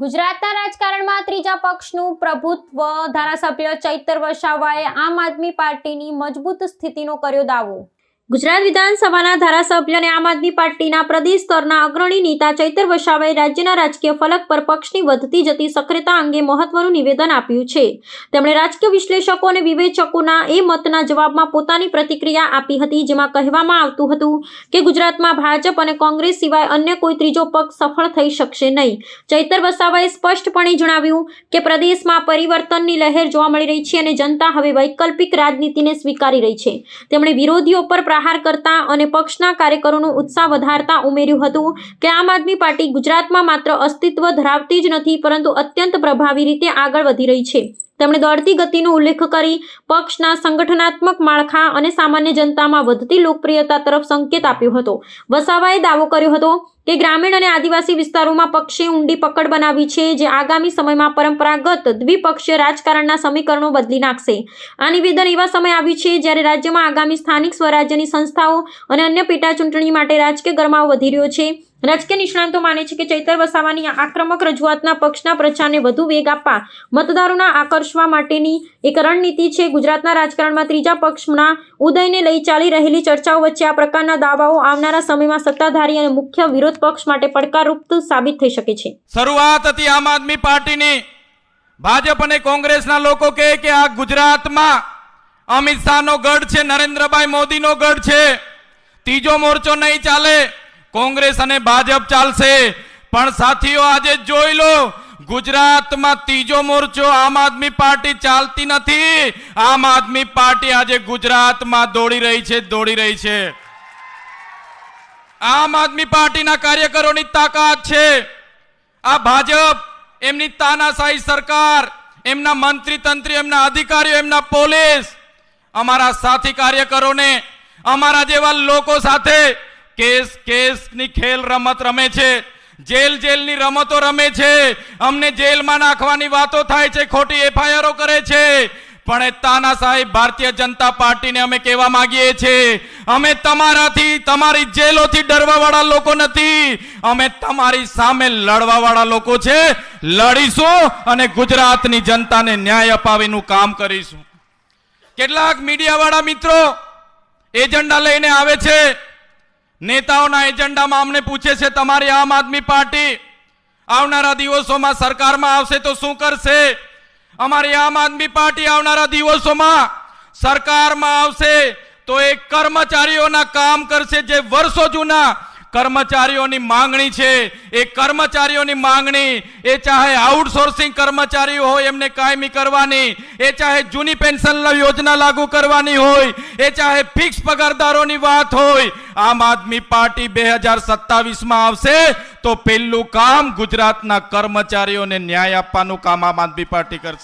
ગુજરાતના રાજકારણમાં ત્રીજા પક્ષનું પ્રભુત્વ, ધારાસભ્ય ચૈતર વસાવાએ આમ આદમી પાર્ટીની મજબૂત સ્થિતિનો કર્યો દાવો. ગુજરાત વિધાનસભાના ધારાસભ્ય અને આમ આદમી પાર્ટીના પ્રદેશ સ્તરના અગ્રણી નેતા ચૈતર વસાવાએ રાજ્યના રાજકીય ફલક પર પક્ષની વધતી જતી સક્રિયતા અંગે મહત્વનું નિવેદન આપ્યું છે. તેમણે રાજકીય વિશ્લેષકો અને વિવેચકોના એ મતના જવાબમાં પોતાની પ્રતિક્રિયા આપી હતી, જેમાં કહેવામાં આવતું હતું કે ગુજરાતમાં ભાજપ અને કોંગ્રેસ સિવાય અન્ય કોઈ ત્રીજો પક્ષ સફળ થઈ શકશે નહીં. ચૈતર વસાવાએ સ્પષ્ટપણે જણાવ્યું કે પ્રદેશમાં પરિવર્તનની લહેર જોવા મળી રહી છે અને જનતા હવે વૈકલ્પિક રાજનીતિને સ્વીકારી રહી છે. તેમણે વિરોધીઓ પર પ્રહાર કરતા અને પક્ષના કાર્યકરોનો ઉત્સાહ વધારતા ઉમેર્યું હતું કે આમ આદમી પાર્ટી ગુજરાતમાં માત્ર અસ્તિત્વ ધરાવતી જ નથી, પરંતુ અત્યંત પ્રભાવી રીતે આગળ વધી રહી છે. તેમણે દોડતી ગતિનો ઉલ્લેખ કરી પક્ષના સંગઠનાત્મક માળખા અને સામાન્ય જનતામાં વધતી લોકપ્રિયતા તરફ સંકેત આપ્યો હતો. વસાવાએ દાવો કર્યો હતો કે ગ્રામીણ અને આદિવાસી વિસ્તારોમાં પક્ષે ઊંડી પકડ બનાવી છે, જે આગામી સમયમાં પરંપરાગત દ્વિપક્ષીય રાજકારણના સમીકરણો બદલી નાખશે. આ નિવેદન એવા સમય આવ્યું છે, જ્યારે રાજ્યમાં આગામી સ્થાનિક સ્વરાજ્યની સંસ્થાઓ અને અન્ય પેટા ચૂંટણી માટે રાજકીય ગરમાવો વધી રહ્યો છે. રાજકીય નિષ્ણાંતો માને છે કે ચૈતર વસાવાની આક્રમક રજૂઆતના પક્ષના પ્રચારને વધુ વેગ આપવા મતદારોના આકર્ષવા માટેની એક રણનીતિ છે. ગુજરાતના રાજકારણમાં ત્રીજા પક્ષના ઉદયને લઈ ચાલી રહેલી ચર્ચાઓ વચ્ચે આ પ્રકારના દાવાઓ આવનારા સમયમાં સત્તાધારી અને મુખ્ય વિરોધ પક્ષ માટે પડકારરૂપ સાબિત થઈ શકે છે. શરૂઆત હતી આમ આદમી પાર્ટીની. ભાજપ અને કોંગ્રેસના લોકો કહે કે આ ગુજરાતમાં અમિત શાહનો ગઢ છે, નરેન્દ્રભાઈ મોદીનો ગઢ છે. ત્રીજો મોરચો નહીં ચાલે. કોંગ્રેસ અને ભાજપ ચાલશે. પણ સાથીઓ, આજે જોઈ લો, ગુજરાતમાં ત્રીજો મોરચો આમ આદમી પાર્ટી ચાલતી નથી. આમ આદમી પાર્ટી આજે ગુજરાતમાં દોડી રહી છે, દોડી રહી છે. આમ આદમી પાર્ટીના કાર્યકરોની તાકાત છે. આ ભાજપ, એમની તાનાશાહી સરકાર, એમના મંત્રી તંત્રી એમના અધિકારીઓ, એમના પોલીસ, અમારા સાથી કાર્યકરોને, અમારા જેવા લોકો સાથે કેસ કેસની ખેલ રમત રમે છે. જેલ જેલની રમતો રમે છે. અમને જેલમાં નાખવાની વાતો થાય છે, ખોટી એફઆઈઆરો કરે છે. પણ એ તાના સાહેબ ભારતીય જનતા પાર્ટીને અમે કહેવા માંગીએ છીએ. અમે તમારાથી, તમારી જેલોથી ડરવાવાળા લોકો નથી. અમે તમારી સામે લડવાવાળા લોકો છે. લડીશું અને ગુજરાતની જનતાને ન્યાય અપાવીનું કામ કરીશું. કેટલાક મીડિયાવાળા મિત્રો એજન્ડા લઈને આવે છે. નેતાઓના એજન્ડામાં અમને પૂછે છે, તમારી આમ આદમી પાર્ટી આવનારા દિવસોમાં સરકારમાં આવશે તો શું કરશે? અમારી આમ આદમી પાર્ટી આવનારા દિવસોમાં સરકારમાં આવશે તો એ કર્મચારીઓના કામ કરશે જે વર્ષો જૂના કર્મચારીઓની માંગણી છે. એ કર્મચારીઓની માંગણી, એ ચાહે આઉટસોર્સિંગ કર્મચારીઓ હોય એમને કાયમી કરવાની, એ ચાહે જૂની પેન્શન યોજના લાગુ કરવાની હોય, એ ચાહે ફિક્સ પગારદારોની વાત હોય, આમ આદમી પાર્ટી બે હજાર સત્તાવીસમાં આવશે, તો પહેલું કામ ગુજરાતના કર્મચારીઓને ન્યાય આપવાનું કામ આમ આદમી પાર્ટી કરશે.